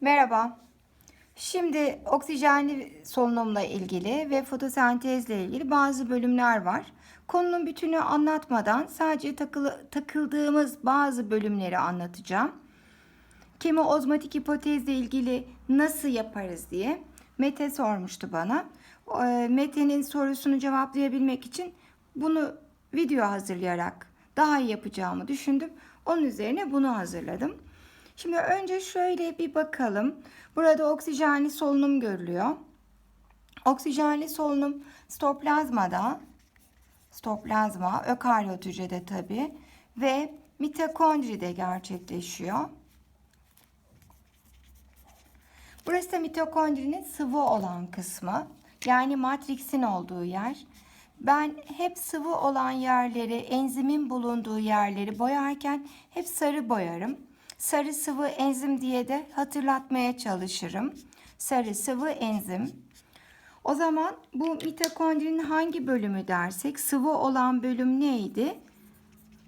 Merhaba. Şimdi oksijenli solunumla ilgili ve fotosentezle ilgili bazı bölümler var. Konunun bütünü anlatmadan sadece takılı, takıldığımız bazı bölümleri anlatacağım. Kemiozmatik hipotezle ilgili nasıl yaparız diye Mete sormuştu bana. Eee, Mete'nin sorusunu cevaplayabilmek için bunu video hazırlayarak daha iyi yapacağımı düşündüm. Onun üzerine bunu hazırladım. Şimdi önce şöyle bir bakalım. Burada oksijenli solunum görülüyor. Oksijenli solunum stoplazmada, stoplazma, ökaryot hücrede tabi ve mitokondride gerçekleşiyor. Burası da mitokondrinin sıvı olan kısmı. Yani matriksin olduğu yer. Ben hep sıvı olan yerleri, enzimin bulunduğu yerleri boyarken hep sarı boyarım. Sarı sıvı enzim diye de hatırlatmaya çalışırım. Sarı sıvı enzim. O zaman bu mitokondrinin hangi bölümü dersek sıvı olan bölüm neydi?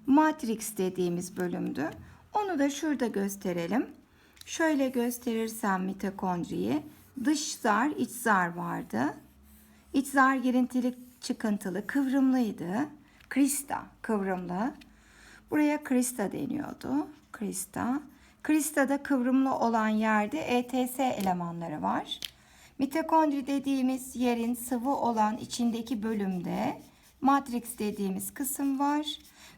Matrix dediğimiz bölümdü. Onu da şurada gösterelim. Şöyle gösterirsem mitokondriyi dış zar, iç zar vardı. İç zar girintili çıkıntılı, kıvrımlıydı. Krista kıvrımlı. Buraya krista deniyordu. Krista. Krista'da kıvrımlı olan yerde ETS elemanları var. Mitokondri dediğimiz yerin sıvı olan içindeki bölümde matrix dediğimiz kısım var.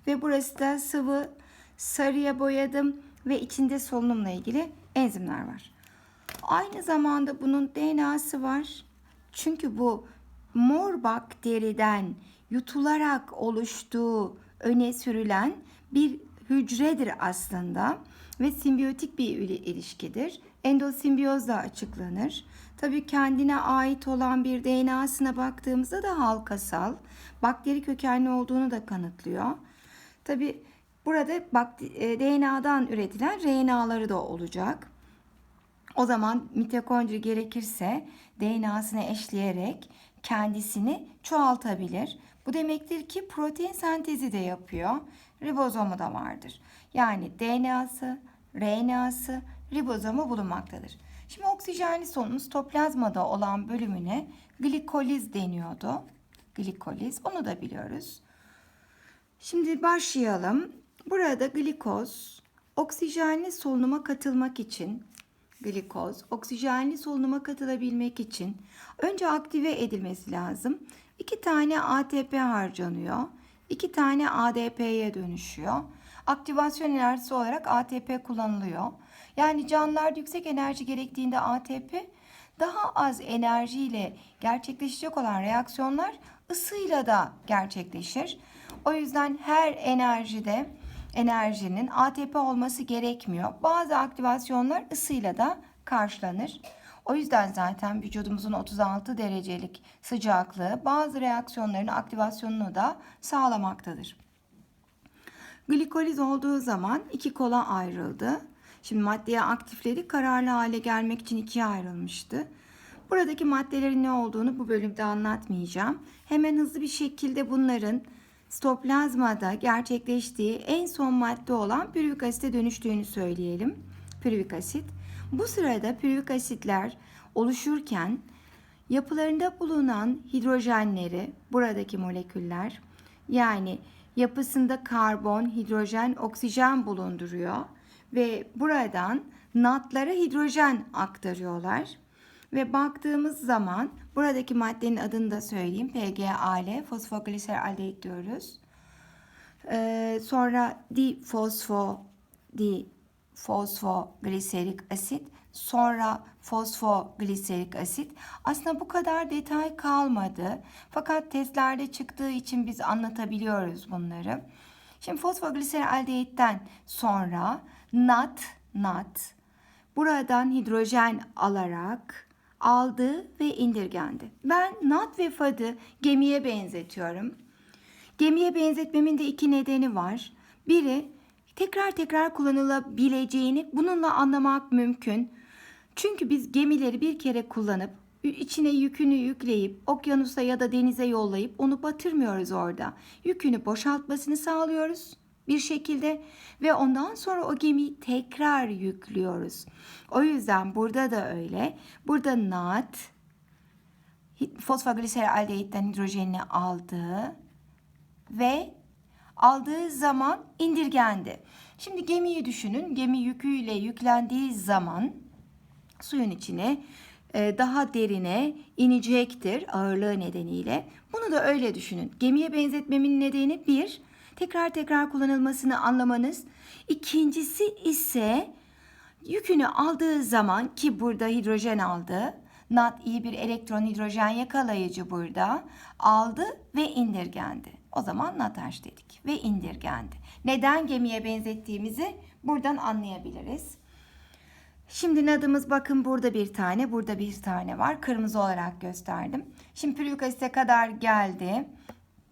Ve burası da sıvı sarıya boyadım ve içinde solunumla ilgili enzimler var. Aynı zamanda bunun DNA'sı var. Çünkü bu mor bakteriden yutularak oluştuğu öne sürülen bir hücredir aslında ve simbiyotik bir ilişkidir. Endosimbiyozla açıklanır. Tabii kendine ait olan bir DNA'sına baktığımızda da halkasal, bakteri kökenli olduğunu da kanıtlıyor. Tabii burada e, DNA'dan üretilen RNA'ları da olacak. O zaman mitokondri gerekirse DNA'sını eşleyerek kendisini çoğaltabilir. Bu demektir ki protein sentezi de yapıyor. Ribozomu da vardır. Yani DNA'sı, RNA'sı, ribozomu bulunmaktadır. Şimdi oksijenli solunum stoplazmada olan bölümüne glikoliz deniyordu. Glikoliz onu da biliyoruz. Şimdi başlayalım. Burada glikoz oksijenli solunuma katılmak için glikoz oksijenli solunuma katılabilmek için önce aktive edilmesi lazım. İki tane ATP harcanıyor. İki tane ADP'ye dönüşüyor. Aktivasyon enerjisi olarak ATP kullanılıyor. Yani canlılarda yüksek enerji gerektiğinde ATP daha az enerjiyle gerçekleşecek olan reaksiyonlar ısıyla da gerçekleşir. O yüzden her enerjide enerjinin ATP olması gerekmiyor. Bazı aktivasyonlar ısıyla da karşılanır. O yüzden zaten vücudumuzun 36 derecelik sıcaklığı bazı reaksiyonların aktivasyonunu da sağlamaktadır. Glikoliz olduğu zaman iki kola ayrıldı. Şimdi maddeye aktifleri kararlı hale gelmek için ikiye ayrılmıştı. Buradaki maddelerin ne olduğunu bu bölümde anlatmayacağım. Hemen hızlı bir şekilde bunların stoplazmada gerçekleştiği en son madde olan pürük asite dönüştüğünü söyleyelim. Pürük asit. Bu sırada pürük asitler oluşurken yapılarında bulunan hidrojenleri, buradaki moleküller yani yapısında karbon, hidrojen, oksijen bulunduruyor ve buradan natlara hidrojen aktarıyorlar. Ve baktığımız zaman buradaki maddenin adını da söyleyeyim. PGAL, fosfogliseraldehit diyoruz. Ee, sonra difosfo, difosfogliserik asit, sonra fosfogliserik asit. Aslında bu kadar detay kalmadı. Fakat testlerde çıktığı için biz anlatabiliyoruz bunları. Şimdi fosfogliseraldehitten sonra NAT, NAT buradan hidrojen alarak aldı ve indirgendi. Ben NAT ve FAD'ı gemiye benzetiyorum. Gemiye benzetmemin de iki nedeni var. Biri tekrar tekrar kullanılabileceğini bununla anlamak mümkün. Çünkü biz gemileri bir kere kullanıp içine yükünü yükleyip okyanusa ya da denize yollayıp onu batırmıyoruz orada. Yükünü boşaltmasını sağlıyoruz bir şekilde ve ondan sonra o gemiyi tekrar yüklüyoruz. O yüzden burada da öyle. Burada NAD fosfogliseraldehitten hidrojenini aldı ve aldığı zaman indirgendi. Şimdi gemiyi düşünün. Gemi yüküyle yüklendiği zaman suyun içine e, daha derine inecektir ağırlığı nedeniyle. Bunu da öyle düşünün. Gemiye benzetmemin nedeni bir, tekrar tekrar kullanılmasını anlamanız. İkincisi ise yükünü aldığı zaman ki burada hidrojen aldı. NAD iyi bir elektron hidrojen yakalayıcı burada. Aldı ve indirgendi. O zaman NADH dedik ve indirgendi. Neden gemiye benzettiğimizi buradan anlayabiliriz. Şimdi nadımız bakın burada bir tane, burada bir tane var. Kırmızı olarak gösterdim. Şimdi pürük asite kadar geldi.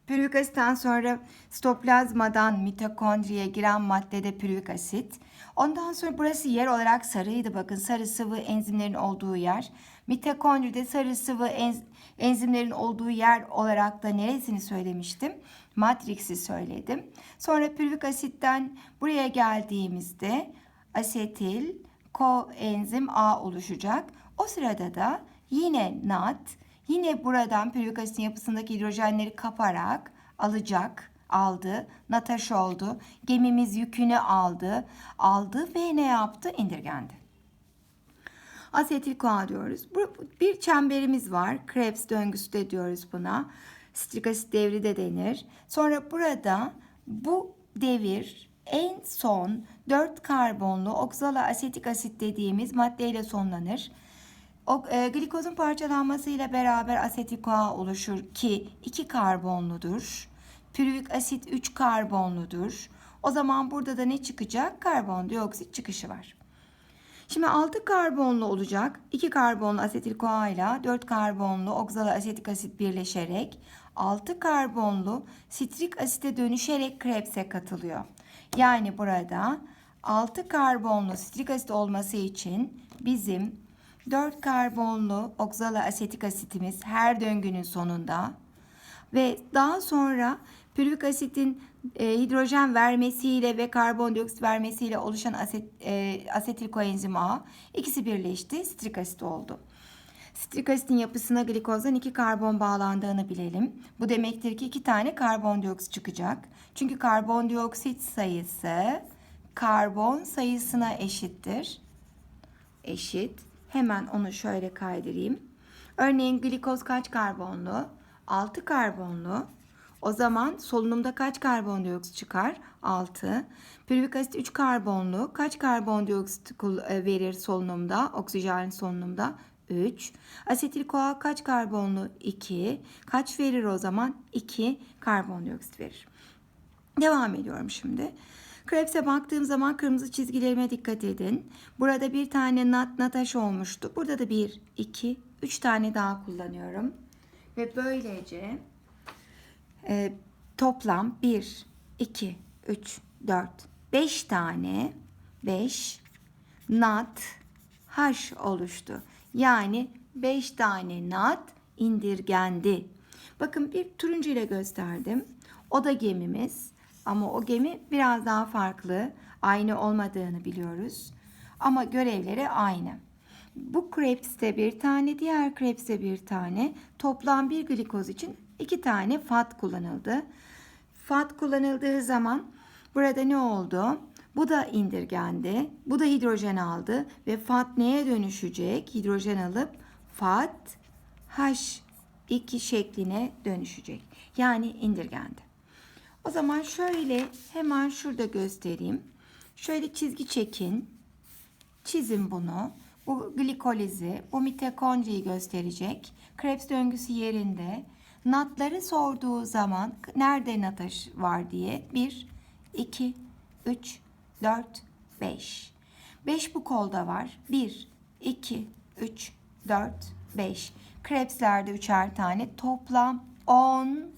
Pürük asitten sonra stoplazmadan mitokondriye giren maddede pürük asit. Ondan sonra burası yer olarak sarıydı. Bakın sarı sıvı enzimlerin olduğu yer. Mitokondride sarı sıvı enz- enzimlerin olduğu yer olarak da neresini söylemiştim? Matrix'i söyledim. Sonra pürük asitten buraya geldiğimizde asetil koenzim A oluşacak. O sırada da yine NAD yine buradan pürük asitin yapısındaki hidrojenleri kaparak alacak aldı. Nataş oldu. Gemimiz yükünü aldı. Aldı ve ne yaptı? İndirgendi. Asetil koa diyoruz. Bir çemberimiz var. Krebs döngüsü de diyoruz buna. Sitrik asit devri de denir. Sonra burada bu devir en son 4 karbonlu oksala asetik asit dediğimiz maddeyle sonlanır. O, e, glikozun parçalanmasıyla beraber asetik koa oluşur ki 2 karbonludur. Pürüvik asit 3 karbonludur. O zaman burada da ne çıkacak? Karbondioksit çıkışı var. Şimdi 6 karbonlu olacak. 2 karbonlu asetil koa ile 4 karbonlu oksala asetik asit birleşerek 6 karbonlu sitrik asite dönüşerek Krebs'e katılıyor. Yani burada 6 karbonlu sitrik asit olması için bizim 4 karbonlu oksala asetik asitimiz her döngünün sonunda ve daha sonra pürük asitin e, hidrojen vermesiyle ve karbondioksit vermesiyle oluşan aset, e, asetil koenzim A ikisi birleşti, sitrik asit oldu. Sitrik asitin yapısına glikozdan iki karbon bağlandığını bilelim. Bu demektir ki iki tane karbondioksit çıkacak. Çünkü karbondioksit sayısı karbon sayısına eşittir. Eşit. Hemen onu şöyle kaydırayım. Örneğin glikoz kaç karbonlu? 6 karbonlu. O zaman solunumda kaç karbondioksit çıkar? 6. Pürvik asit 3 karbonlu. Kaç karbondioksit e, verir solunumda? Oksijen solunumda 3. Asetil koa kaç karbonlu? 2. Kaç verir o zaman? 2 karbondioksit verir. Devam ediyorum şimdi. Krebs'e baktığım zaman kırmızı çizgilerime dikkat edin. Burada bir tane nat nataş olmuştu. Burada da bir, iki, üç tane daha kullanıyorum. Ve böylece e, toplam 1, 2, 3, 4, 5 tane 5 nat haş oluştu. Yani 5 tane nat indirgendi. Bakın bir turuncu ile gösterdim. O da gemimiz. Ama o gemi biraz daha farklı. Aynı olmadığını biliyoruz. Ama görevleri aynı. Bu Krebs'te bir tane, diğer Krebs'te bir tane. Toplam bir glikoz için iki tane fat kullanıldı. Fat kullanıldığı zaman burada ne oldu? Bu da indirgendi. Bu da hidrojen aldı ve fat neye dönüşecek? Hidrojen alıp fat H2 şekline dönüşecek. Yani indirgendi. O zaman şöyle hemen şurada göstereyim. Şöyle çizgi çekin. Çizin bunu. Bu glikolizi, bu mitokondriyi gösterecek. Krebs döngüsü yerinde. Natları sorduğu zaman nerede nataş var diye 1, 2, 3, 4, 5. 5 bu kolda var. 1, 2, 3, 4, 5. Krebslerde üçer tane. Toplam 10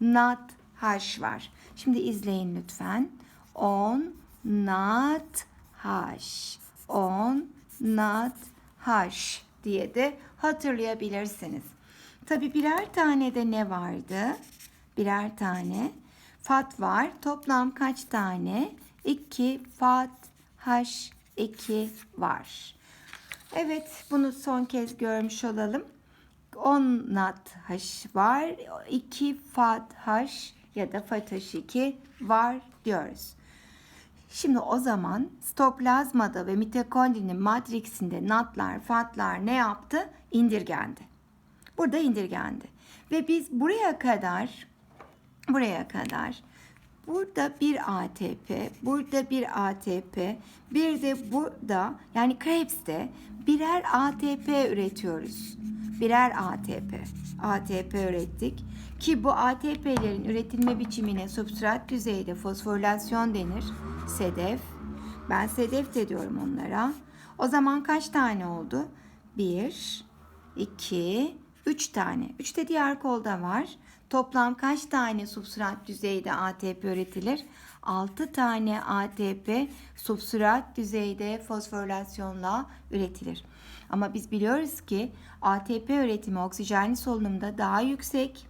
nat haş var. Şimdi izleyin lütfen. 10 nat haş. 10 nat haş diye de hatırlayabilirsiniz. Tabi birer tane de ne vardı? Birer tane fat var. Toplam kaç tane? 2 fat H2 var. Evet bunu son kez görmüş olalım. 10 nat H var. 2 fat H ya da fat H2 var diyoruz. Şimdi o zaman stoplazmada ve mitokondrinin matriksinde natlar, fatlar ne yaptı? İndirgendi. Burada indirgendi. Ve biz buraya kadar buraya kadar burada bir ATP, burada bir ATP, bir de burada yani Krebs'te birer ATP üretiyoruz. Birer ATP. ATP ürettik ki bu ATP'lerin üretilme biçimine substrat düzeyde fosforilasyon denir. Sedef. Ben sedef de diyorum onlara. O zaman kaç tane oldu? 1, 2, 3 tane. 3 de diğer kolda var. Toplam kaç tane substrat düzeyde ATP üretilir? 6 tane ATP substrat düzeyde fosforilasyonla üretilir. Ama biz biliyoruz ki ATP üretimi oksijenli solunumda daha yüksek.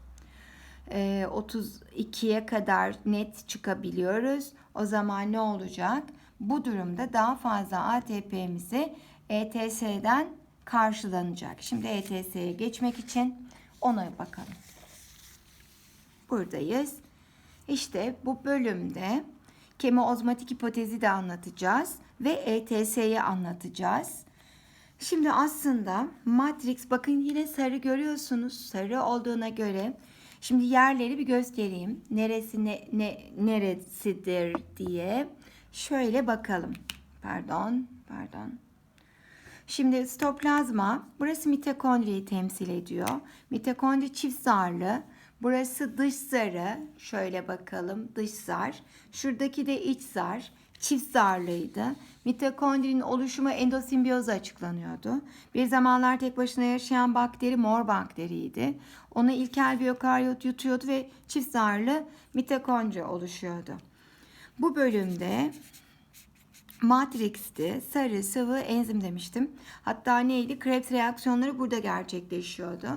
Ee, 32'ye kadar net çıkabiliyoruz. O zaman ne olacak? Bu durumda daha fazla ATP'mizi ETS'den karşılanacak. Şimdi ETS'ye geçmek için ona bakalım. Buradayız. İşte bu bölümde kemoozmatik hipotezi de anlatacağız ve ETS'yi anlatacağız. Şimdi aslında matrix bakın yine sarı görüyorsunuz. Sarı olduğuna göre şimdi yerleri bir göstereyim. Neresi ne, ne neresidir diye. Şöyle bakalım. Pardon, pardon. Şimdi stoplazma burası mitokondriyi temsil ediyor. Mitokondri çift zarlı. Burası dış zarı. Şöyle bakalım dış zar. Şuradaki de iç zar. Çift zarlıydı. Mitokondrinin oluşumu endosimbiyoz açıklanıyordu. Bir zamanlar tek başına yaşayan bakteri mor bakteriydi. Onu ilkel biyokaryot yutuyordu ve çift zarlı mitokondri oluşuyordu. Bu bölümde Matrix'ti. Sarı, sıvı, enzim demiştim. Hatta neydi? Krebs reaksiyonları burada gerçekleşiyordu.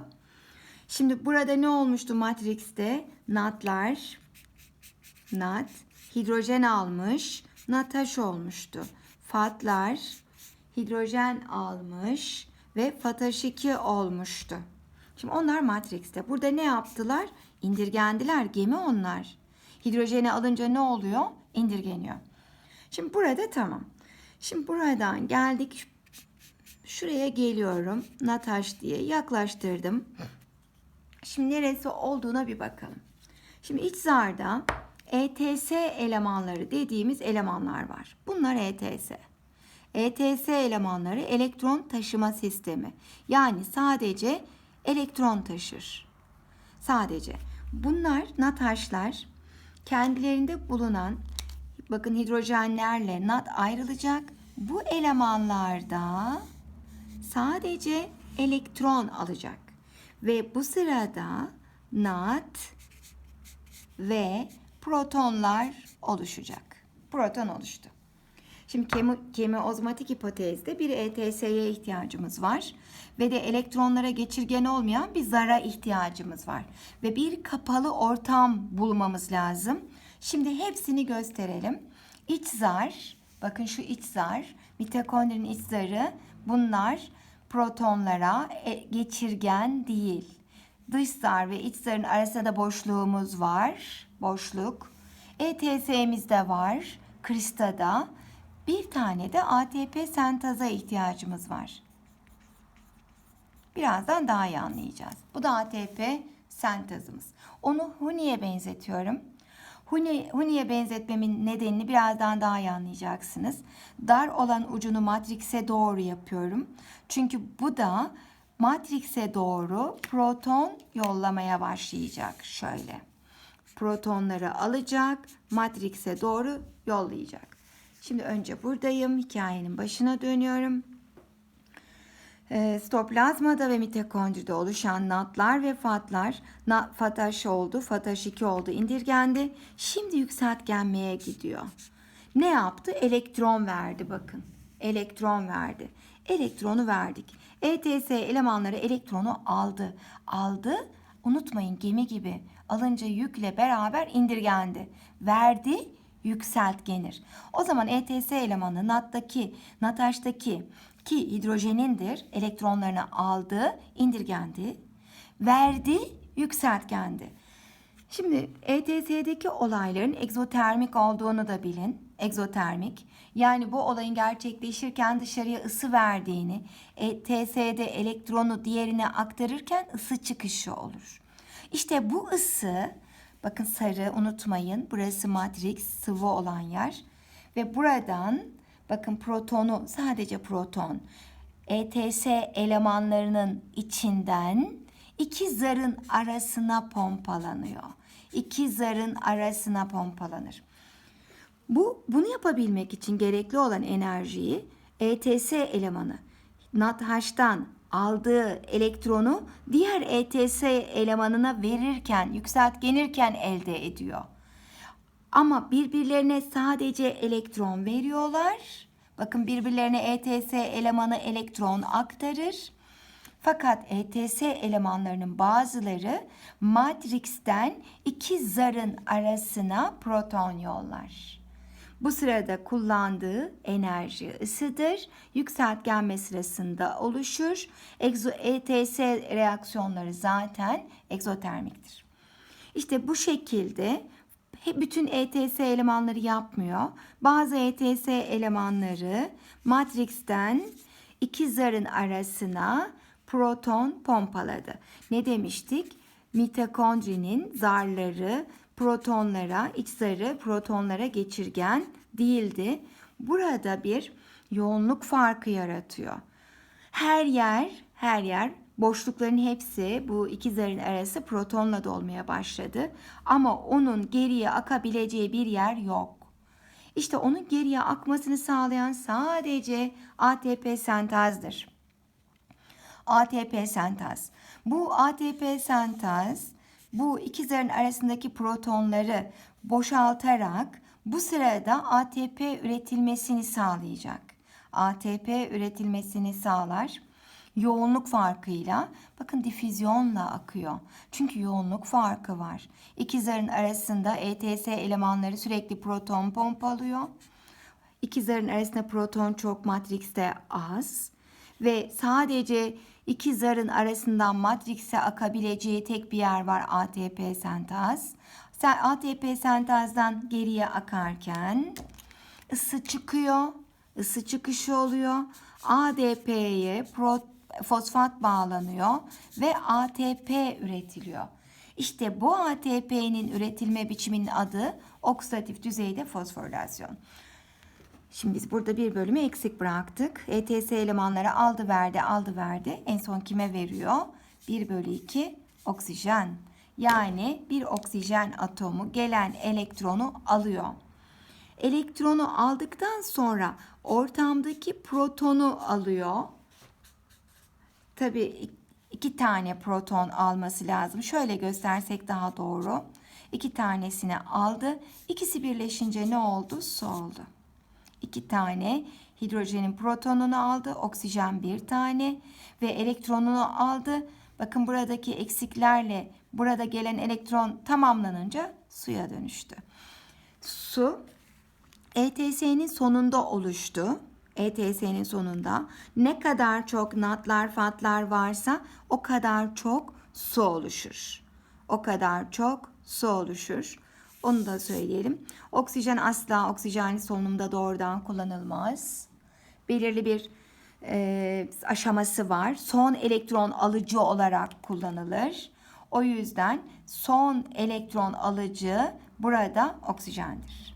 Şimdi burada ne olmuştu Matrix'te? Natlar, nat, hidrojen almış, nataş olmuştu. Fatlar, hidrojen almış ve fataş 2 olmuştu. Şimdi onlar Matrix'te. Burada ne yaptılar? İndirgendiler. Gemi onlar. Hidrojeni alınca ne oluyor? İndirgeniyor. Şimdi burada tamam. Şimdi buradan geldik. Şuraya geliyorum. Nataş diye yaklaştırdım. Şimdi neresi olduğuna bir bakalım. Şimdi iç zarda ETS elemanları dediğimiz elemanlar var. Bunlar ETS. ETS elemanları elektron taşıma sistemi. Yani sadece elektron taşır. Sadece. Bunlar nataşlar kendilerinde bulunan bakın hidrojenlerle nat ayrılacak. Bu elemanlarda sadece elektron alacak. Ve bu sırada nat ve protonlar oluşacak. Proton oluştu. Şimdi kemi, kemiozmatik hipotezde bir ETS'ye ihtiyacımız var. Ve de elektronlara geçirgen olmayan bir zara ihtiyacımız var. Ve bir kapalı ortam bulmamız lazım. Şimdi hepsini gösterelim. İç zar, bakın şu iç zar, mitokondrinin iç zarı bunlar protonlara e, geçirgen değil. Dış zar ve iç zarın arasında da boşluğumuz var. Boşluk. ETS'miz de var. Kristada. Bir tane de ATP sentaza ihtiyacımız var. Birazdan daha iyi anlayacağız. Bu da ATP sentezimiz. Onu Huni'ye benzetiyorum. Huni, Huni'ye benzetmemin nedenini birazdan daha iyi anlayacaksınız. Dar olan ucunu matrikse doğru yapıyorum. Çünkü bu da matrikse doğru proton yollamaya başlayacak. Şöyle. Protonları alacak, matrikse doğru yollayacak. Şimdi önce buradayım. Hikayenin başına dönüyorum. E, stoplazmada ve mitokondride oluşan natlar ve fatlar fataş oldu, fataş 2 oldu, indirgendi. Şimdi yükseltgenmeye gidiyor. Ne yaptı? Elektron verdi bakın. Elektron verdi. Elektronu verdik. ETS elemanları elektronu aldı. Aldı unutmayın gemi gibi alınca yükle beraber indirgendi. Verdi yükseltgenir. O zaman ETS elemanı NAT'taki, NATAŞ'taki ki hidrojenindir elektronlarını aldı, indirgendi. Verdi yükseltgendi. Şimdi ETS'deki olayların egzotermik olduğunu da bilin. Egzotermik. Yani bu olayın gerçekleşirken dışarıya ısı verdiğini, ETS'de elektronu diğerine aktarırken ısı çıkışı olur. İşte bu ısı, bakın sarı unutmayın, burası matrix, sıvı olan yer. Ve buradan bakın protonu, sadece proton, ETS elemanlarının içinden iki zarın arasına pompalanıyor. İki zarın arasına pompalanır. Bu bunu yapabilmek için gerekli olan enerjiyi ETS elemanı NADH'tan aldığı elektronu diğer ETS elemanına verirken, yükseltgenirken elde ediyor. Ama birbirlerine sadece elektron veriyorlar. Bakın birbirlerine ETS elemanı elektron aktarır. Fakat ETS elemanlarının bazıları matrixten iki zarın arasına proton yollar. Bu sırada kullandığı enerji ısıdır. Yükseltgenme sırasında oluşur. ETS reaksiyonları zaten egzotermiktir. İşte bu şekilde bütün ETS elemanları yapmıyor. Bazı ETS elemanları matrixten iki zarın arasına proton pompaladı. Ne demiştik? Mitokondrinin zarları protonlara, iç zarı protonlara geçirgen değildi. Burada bir yoğunluk farkı yaratıyor. Her yer, her yer boşlukların hepsi bu iki zarın arası protonla dolmaya başladı. Ama onun geriye akabileceği bir yer yok. İşte onun geriye akmasını sağlayan sadece ATP sentezdir. ATP sentez. Bu ATP sentez bu iki zarın arasındaki protonları boşaltarak bu sırada ATP üretilmesini sağlayacak. ATP üretilmesini sağlar. Yoğunluk farkıyla bakın difüzyonla akıyor. Çünkü yoğunluk farkı var. İki zarın arasında ETS elemanları sürekli proton pompalıyor. İki zarın arasında proton çok matrikste az ve sadece iki zarın arasından matrikse akabileceği tek bir yer var ATP sentaz. Sen ATP sentezden geriye akarken ısı çıkıyor. ısı çıkışı oluyor. ADP'ye fosfat bağlanıyor ve ATP üretiliyor. İşte bu ATP'nin üretilme biçiminin adı oksidatif düzeyde fosforilasyon. Şimdi biz burada bir bölümü eksik bıraktık. ETS elemanları aldı verdi aldı verdi. En son kime veriyor? 1 bölü 2 oksijen. Yani bir oksijen atomu gelen elektronu alıyor. Elektronu aldıktan sonra ortamdaki protonu alıyor. Tabii iki tane proton alması lazım. Şöyle göstersek daha doğru. İki tanesini aldı. İkisi birleşince ne oldu? Su oldu iki tane hidrojenin protonunu aldı. Oksijen bir tane ve elektronunu aldı. Bakın buradaki eksiklerle burada gelen elektron tamamlanınca suya dönüştü. Su ETS'nin sonunda oluştu. ETS'nin sonunda ne kadar çok natlar fatlar varsa o kadar çok su oluşur. O kadar çok su oluşur. Onu da söyleyelim. Oksijen asla oksijen solunumda doğrudan kullanılmaz. Belirli bir e, aşaması var. Son elektron alıcı olarak kullanılır. O yüzden son elektron alıcı burada oksijendir.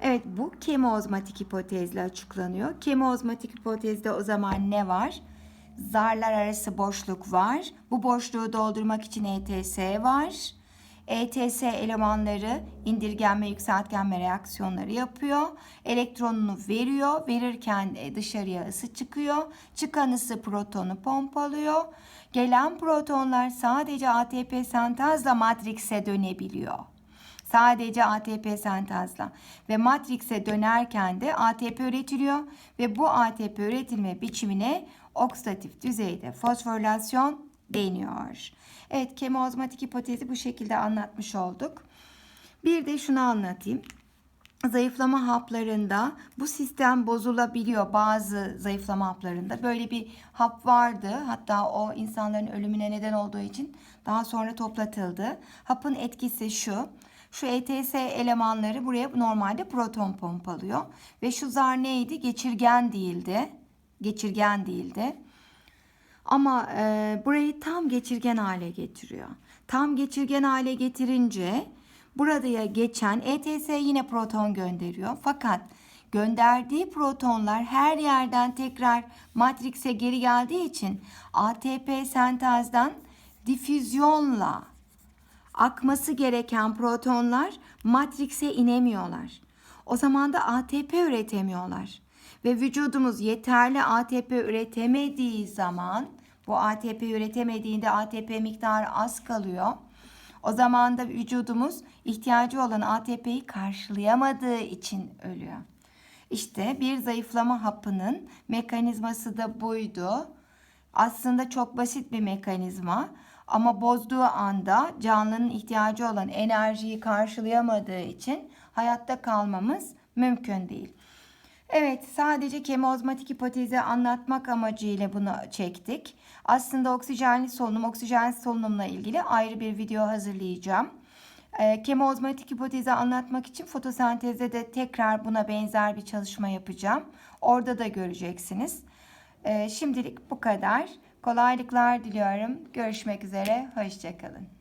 Evet bu kemoozmatik hipotezle açıklanıyor. Kemoozmatik hipotezde o zaman ne var? Zarlar arası boşluk var. Bu boşluğu doldurmak için ETS var. ETS elemanları indirgenme, yükseltgenme reaksiyonları yapıyor. Elektronunu veriyor. Verirken dışarıya ısı çıkıyor. Çıkan ısı protonu pompalıyor. Gelen protonlar sadece ATP sentezle matrikse dönebiliyor. Sadece ATP sentezle ve matrikse dönerken de ATP üretiliyor ve bu ATP üretilme biçimine oksidatif düzeyde fosforilasyon deniyor. Evet kemoozmatik hipotezi bu şekilde anlatmış olduk. Bir de şunu anlatayım zayıflama haplarında bu sistem bozulabiliyor bazı zayıflama haplarında. Böyle bir hap vardı. Hatta o insanların ölümüne neden olduğu için daha sonra toplatıldı. Hapın etkisi şu. Şu ETS elemanları buraya normalde proton pompalıyor. Ve şu zar neydi? Geçirgen değildi. Geçirgen değildi. Ama e, burayı tam geçirgen hale getiriyor. Tam geçirgen hale getirince burada geçen ETS yine proton gönderiyor. Fakat gönderdiği protonlar her yerden tekrar matrikse geri geldiği için ATP sentezden difüzyonla akması gereken protonlar matrikse inemiyorlar. O zaman da ATP üretemiyorlar. Ve vücudumuz yeterli ATP üretemediği zaman bu ATP üretemediğinde ATP miktarı az kalıyor. O zaman da vücudumuz ihtiyacı olan ATP'yi karşılayamadığı için ölüyor. İşte bir zayıflama hapının mekanizması da buydu. Aslında çok basit bir mekanizma ama bozduğu anda canlının ihtiyacı olan enerjiyi karşılayamadığı için hayatta kalmamız mümkün değil. Evet, sadece kemozmatik hipotezi anlatmak amacıyla bunu çektik. Aslında oksijenli solunum, oksijensiz solunumla ilgili ayrı bir video hazırlayacağım. E, kemozmatik hipotezi anlatmak için fotosentezde de tekrar buna benzer bir çalışma yapacağım. Orada da göreceksiniz. E, şimdilik bu kadar. Kolaylıklar diliyorum. Görüşmek üzere. Hoşçakalın.